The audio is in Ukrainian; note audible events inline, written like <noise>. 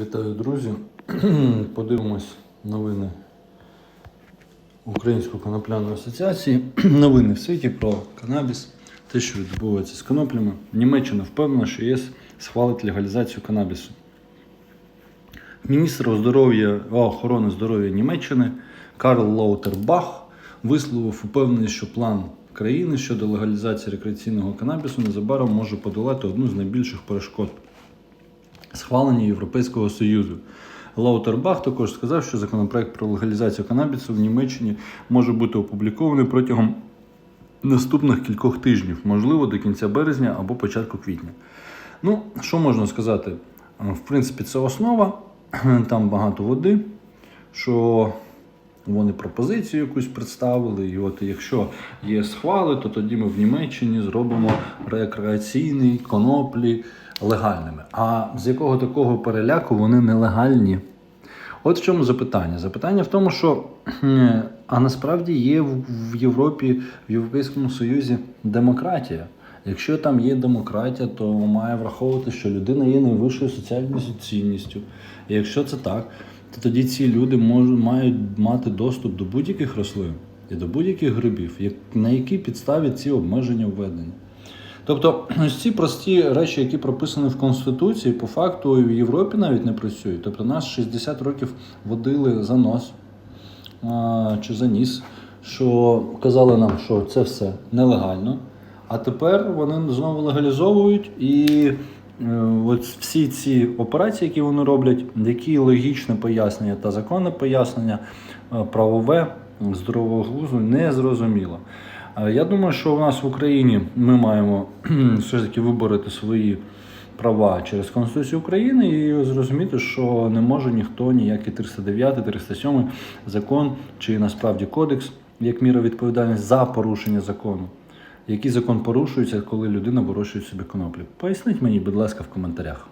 Вітаю, друзі. <clears throat> Подивимось новини Української конопляної асоціації. <clears throat> Новини в світі про канабіс, те, що відбувається з коноплями. Німеччина впевнена, що ЄС схвалить легалізацію канабісу. Міністр здоров'я охорони здоров'я Німеччини Карл Лаутербах висловив упевненість, що план країни щодо легалізації рекреаційного канабісу незабаром може подолати одну з найбільших перешкод схвалення Європейського Союзу. Лаутербах також сказав, що законопроект про легалізацію канабісу в Німеччині може бути опублікований протягом наступних кількох тижнів, можливо, до кінця березня або початку квітня. Ну, що можна сказати? В принципі, це основа, <clears throat> там багато води, що вони пропозицію якусь представили. І от якщо є схвали, то тоді ми в Німеччині зробимо рекреаційні коноплі легальними. А з якого такого переляку вони нелегальні? От в чому запитання? Запитання в тому, що а насправді є в Європі, в Європейському Союзі демократія. Якщо там є демократія, то має враховувати, що людина є найвищою соціальною цінністю. І якщо це так, то тоді ці люди можуть мають мати доступ до будь-яких рослин і до будь-яких грибів, на якій підставі ці обмеження введені. Тобто <clears throat> ці прості речі, які прописані в Конституції, по факту і в Європі навіть не працюють. Тобто нас 60 років водили за нос а, чи за ніс, що казали нам, що це все нелегально. А тепер вони знову легалізовують і е, от всі ці операції, які вони роблять, які логічне пояснення та законне пояснення, е, правове, здорового глузду, не зрозуміло. Я думаю, що у нас в Україні ми маємо все ж таки виборити свої права через Конституцію України і зрозуміти, що не може ніхто ніякий 309, 307 закон чи насправді кодекс як міра відповідальність за порушення закону. Який закон порушується, коли людина вирощує собі коноплі? Поясніть мені, будь ласка, в коментарях.